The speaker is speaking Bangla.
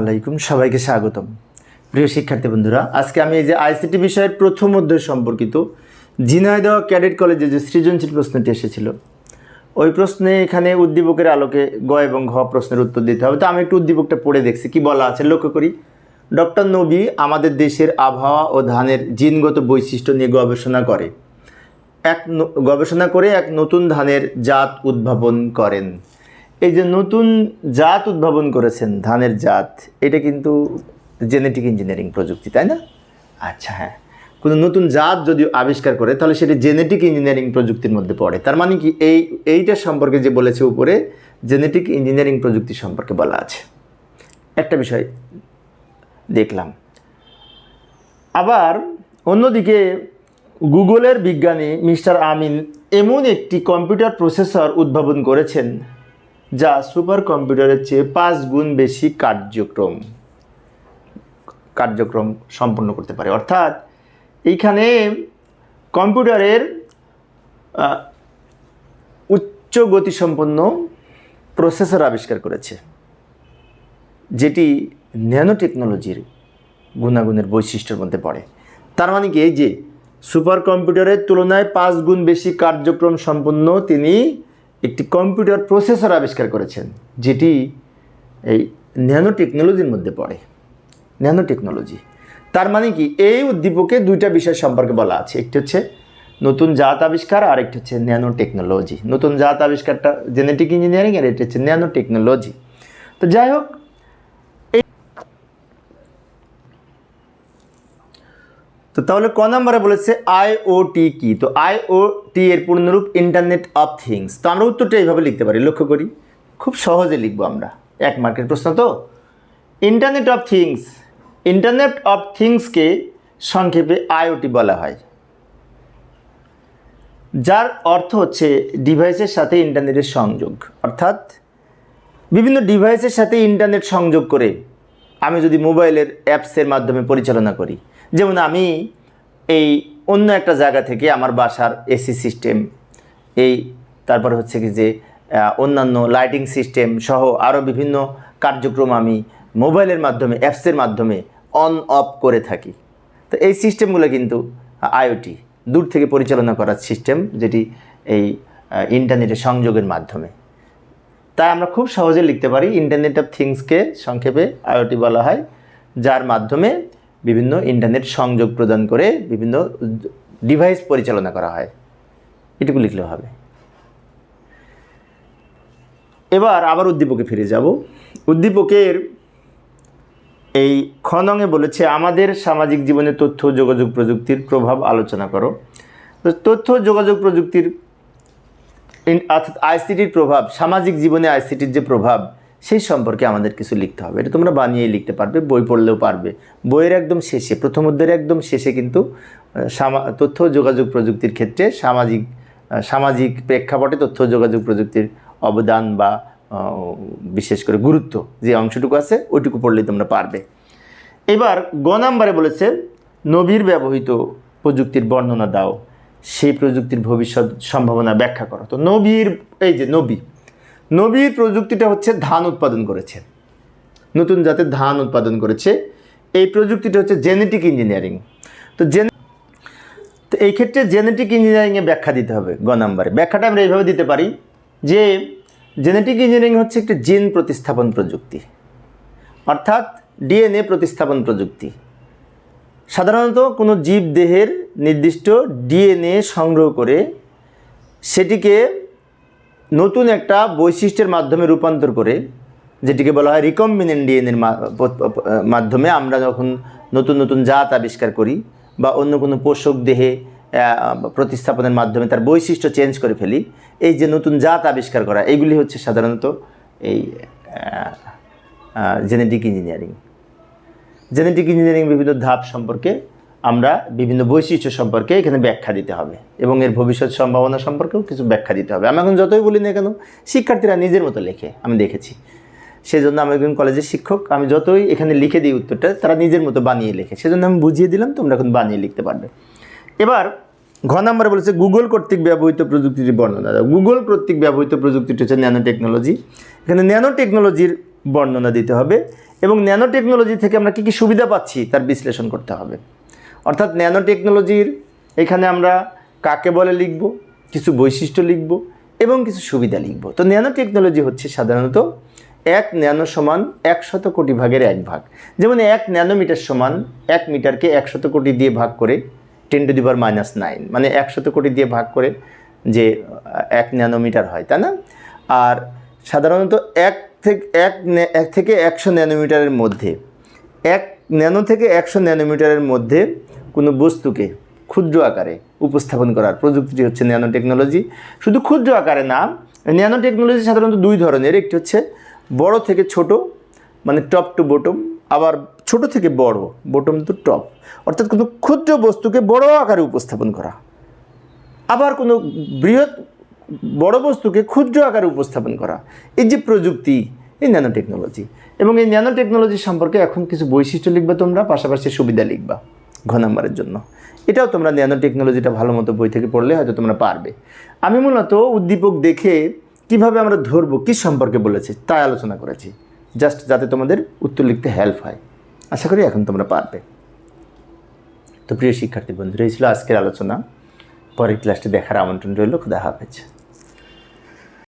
আলাইকুম, সবাইকে স্বাগতম। প্রিয় শিক্ষার্থী বন্ধুরা, আজকে আমি এই যে আইসিটি বিষয়ের প্রথম অধ্যায় সম্পর্কিত ঝিনাইদহ ক্যাডেট কলেজে যে সৃজনশীল প্রশ্নটি এসেছিল, ওই প্রশ্নে এখানে উদ্দীপকের আলোকে গ এবং ঘ প্রশ্নের উত্তর দিতে হবে। তো আমি একটু উদ্দীপকটা পড়ে দেখছি, কি বলা আছে? লক্ষ্য করি। ডক্টর নবী আমাদের দেশের আবহাওয়া ও ধানের জিনগত বৈশিষ্ট্য নিয়ে গবেষণা করে। এক গবেষণা করে এক নতুন ধানের জাত উদ্ভাবন করেন। এই যে নতুন জাত উদ্ভাবন করেছেন, ধানের জাত, এটা কিন্তু জেনেটিক ইঞ্জিনিয়ারিং প্রযুক্তি, তাই না? আচ্ছা হ্যাঁ। কোনো নতুন জাত যদি আবিষ্কার করে, তাহলে সেটা জেনেটিক ইঞ্জিনিয়ারিং প্রযুক্তির মধ্যে পড়ে। তার মানে কি, এই, এইটা সম্পর্কে যে বলেছে উপরে জেনেটিক ইঞ্জিনিয়ারিং প্রযুক্তি সম্পর্কে বলা আছে। একটা বিষয় দেখলাম। আবার অন্যদিকে গুগলের বিজ্ঞানী মিস্টার আমিন এমন একটি কম্পিউটার প্রসেসর উদ্ভাবন করেছেন যা সুপার কম্পিউটারের চেয়ে পাঁচ গুণ বেশি কার্যক্রম কার্যক্রম সম্পন্ন করতে পারে। অর্থাৎ এইখানে কম্পিউটারের উচ্চ গতিসম্পন্ন প্রসেসর আবিষ্কার করেছে, যেটি ন্যানো টেকনোলজির গুণাগুণের বৈশিষ্ট্যের মধ্যে পড়ে। তার মানে কি? এই যে সুপার কম্পিউটারের তুলনায় পাঁচ গুণ বেশি কার্যক্রম সম্পন্ন তিনি একটি কম্পিউটার প্রসেসর আবিষ্কার করেছেন, যেটি এই ন্যানো টেকনোলজির মধ্যে পড়ে। ন্যানো টেকনোলজি তার মানে কি? এই উদ্দীপকে দুইটা বিষয় সম্পর্কে বলা আছে। একটি হচ্ছে নতুন জাত আবিষ্কার, আর একটি হচ্ছে ন্যানো টেকনোলজি নতুন জাত আবিষ্কারটা জেনেটিক ইঞ্জিনিয়ারিং আর এটি হচ্ছে ন্যানো টেকনোলজি তো যাই হোক তো তাহলে ক নম্বরে বলেছে আইওটি কি? তো আইওটি এর পূর্ণরূপ ইন্টারনেট অফ থিংস তো আমরা উত্তরটা এইভাবে লিখতে পারি, লক্ষ্য করি। খুব সহজে লিখব আমরা। এক মার্কের প্রশ্ন তো? Internet of things internet of থিংসকে সংক্ষেপে আইওটি বলা হয়। যার অর্থ হচ্ছে ডিভাইসের সাথে ইন্টারনেটের সংযোগ। অর্থাৎ বিভিন্ন ডিভাইসের সাথে ইন্টারনেট সংযোগ করে আমি যদি মোবাইলের অ্যাপসের মাধ্যমে পরিচালনা করি। যেমন আমি এই অন্য একটা জায়গা থেকে আমার বাসার এসি সিস্টেম, এই তারপর হচ্ছে কি যে অন্যান্য লাইটিং সিস্টেম সহ আরও বিভিন্ন কার্যক্রম আমি মোবাইলের মাধ্যমে, অ্যাপসের মাধ্যমে অন, অফ করে থাকি। তো এই সিস্টেমগুলো কিন্তু আইওটি, দূর থেকে পরিচালনা করার সিস্টেম যেটি এই ইন্টারনেটের সংযোগের মাধ্যমে। তাই আমরা খুব সহজে লিখতে পারি ইন্টারনেট অফ থিংসকে সংক্ষেপে আইওটি বলা হয়, যার মাধ্যমে বিভিন্ন ইন্টারনেট সংযোগ প্রদান করে বিভিন্ন ডিভাইস পরিচালনা করা হয়। এটুকু লিখলে হবে। এবার আবার উদ্দীপকে ফিরে যাব। উদ্দীপকের এই খনঙে বলেছে, আমাদের সামাজিক জীবনে তথ্য, যোগাযোগ প্রযুক্তির প্রভাব আলোচনা করো। তথ্য, যোগাযোগ প্রযুক্তির অর্থাৎ আইসিটির প্রভাব, সামাজিক জীবনে আইসিটির যে প্রভাব, সেই সম্পর্কে আমাদের কিছু লিখতে হবে। এটা তোমরা বানিয়ে লিখতে পারবে, বই পড়লেও পারবে। বইয়ের একদম শেষে, প্রথম অধ্যায়ের একদম শেষে কিন্তু তথ্য যোগাযোগ প্রযুক্তির ক্ষেত্রে সামাজিক সামাজিক প্রেক্ষাপটে তথ্য যোগাযোগ প্রযুক্তির অবদান বা বিশেষ করে গুরুত্ব যে অংশটুকু আছে, ওইটুকু পড়লেই তোমরা পারবে। এবার গ নাম্বারে বলেছে, নবীর ব্যবহৃত প্রযুক্তির বর্ণনা দাও। সেই প্রযুক্তির ভবিষ্যৎ সম্ভাবনা ব্যাখ্যা করো। তো নবীর, এই যে নবী, নবীর প্রযুক্তিটা হচ্ছে ধান উৎপাদন করেছে। নতুন জাতের ধান উৎপাদন করেছে। এই প্রযুক্তিটা হচ্ছে জেনেটিক ইঞ্জিনিয়ারিং তো জেনে তো এই ক্ষেত্রে জেনেটিক ইঞ্জিনিয়ারিংয়ে ব্যাখ্যা দিতে হবে গ নাম্বারে। ব্যাখ্যাটা আমরা এইভাবে দিতে পারি যে জেনেটিক ইঞ্জিনিয়ারিং হচ্ছে একটি জিন প্রতিস্থাপন প্রযুক্তি। অর্থাৎ ডিএনএ প্রতিস্থাপন প্রযুক্তি। সাধারণত কোনো জীব দেহের নির্দিষ্ট ডিএনএ সংগ্রহ করে সেটিকে নতুন একটা বৈশিষ্ট্যের মাধ্যমে রূপান্তর করে, যেটিকে বলা হয় রিকম্বিনেন্ট ডিএনএর মাধ্যমে আমরা যখন নতুন নতুন জাত আবিষ্কার করি বা অন্য কোনো পোষক দেহে প্রতিস্থাপনের মাধ্যমে তার বৈশিষ্ট্য চেঞ্জ করে ফেলি, এই যে নতুন জাত আবিষ্কার করা এইগুলি হচ্ছে সাধারণত এই জেনেটিক ইঞ্জিনিয়ারিং জেনেটিক ইঞ্জিনিয়ারিং বিভিন্ন ধাপ সম্পর্কে আমরা বিভিন্ন বৈশিষ্ট্য সম্পর্কে এখানে ব্যাখ্যা দিতে হবে। এবং এর ভবিষ্যৎ সম্ভাবনা সম্পর্কেও কিছু ব্যাখ্যা দিতে হবে। আমি এখন যতই বলি না কেন, শিক্ষার্থীরা নিজের মতো লেখে, আমি দেখেছি। সেজন্য আমি একজন কলেজের শিক্ষক, আমি যতই এখানে লিখে দিই উত্তরটা, তারা নিজের মতো বানিয়ে লেখে। সেজন্য আমি বুঝিয়ে দিলাম, তোমরা এখন বানিয়ে লিখতে পারবে। এবার, ঘ নাম্বার বলেছে, গুগল কর্তৃক ব্যবহৃত প্রযুক্তির বর্ণনা দাও। গুগল কর্তৃক ব্যবহৃত প্রযুক্তিটি হচ্ছে ন্যানো টেকনোলজি এখানে ন্যানো টেকনোলজির বর্ণনা দিতে হবে এবং ন্যানো টেকনোলজি থেকে আমরা কী কী সুবিধা পাচ্ছি, তার বিশ্লেষণ করতে হবে। অর্থাৎ ন্যানো টেকনোলজির এখানে আমরা কাকে বলে লিখব, কিছু বৈশিষ্ট্য লিখব এবং কিছু সুবিধা লিখব। তো ন্যানো টেকনোলজি হচ্ছে সাধারণত এক ন্যানো সমান একশত কোটি ভাগের এক ভাগ। যেমন এক ন্যানোমিটার সমান এক মিটারকে একশত কোটি দিয়ে ভাগ করে ten to the power minus nine মানে একশত কোটি দিয়ে ভাগ করে যে এক ন্যানোমিটার হয়, তাই না? আর সাধারণত এক থেকে, এক এক থেকে একশো ন্যানোমিটারের মধ্যে, এক ন্যানো থেকে একশো ন্যানোমিটারের মধ্যে কোনো বস্তুকে ক্ষুদ্র আকারে উপস্থাপন করার প্রযুক্তিটি হচ্ছে ন্যানো টেকনোলজি শুধু ক্ষুদ্র আকারে না ন্যানো টেকনোলজি সাধারণত দুই ধরনের। একটি হচ্ছে বড় থেকে ছোট মানে টপ টু বটম, আবার ছোট থেকে বড়, বটম টু টপ। অর্থাৎ কোনো ক্ষুদ্র বস্তুকে বড় আকারে উপস্থাপন করা। আবার কোনো বৃহৎ বড় বস্তুকে ক্ষুদ্র আকারে উপস্থাপন করা। এই যে প্রযুক্তি, এই ন্যানো টেকনোলজি এবং এই ন্যানো টেকনোলজি সম্পর্কে এখন কিছু বৈশিষ্ট্য লিখবা তোমরা, পাশাপাশি সুবিধা লিখবা। ঘ নাম্বারের জন্য। এটাও তোমরা ন্যানো টেকনোলজিটা ভালো মতো বই থেকে পড়লে হয়তো তোমরা পারবে। আমি মূলত উদ্দীপক দেখে কীভাবে আমরা ধরবো, কী সম্পর্কে বলেছি, তাই আলোচনা করেছি। জাস্ট যাতে তোমাদের উত্তর লিখতে হেল্প হয়। আশা করি এখন তোমরা পারবে। তো প্রিয় শিক্ষার্থী বন্ধুরা, এই ছিল আজকের আলোচনা। পরের ক্লাসটি দেখার আমন্ত্রণ রইল। খুদা হাফেজ।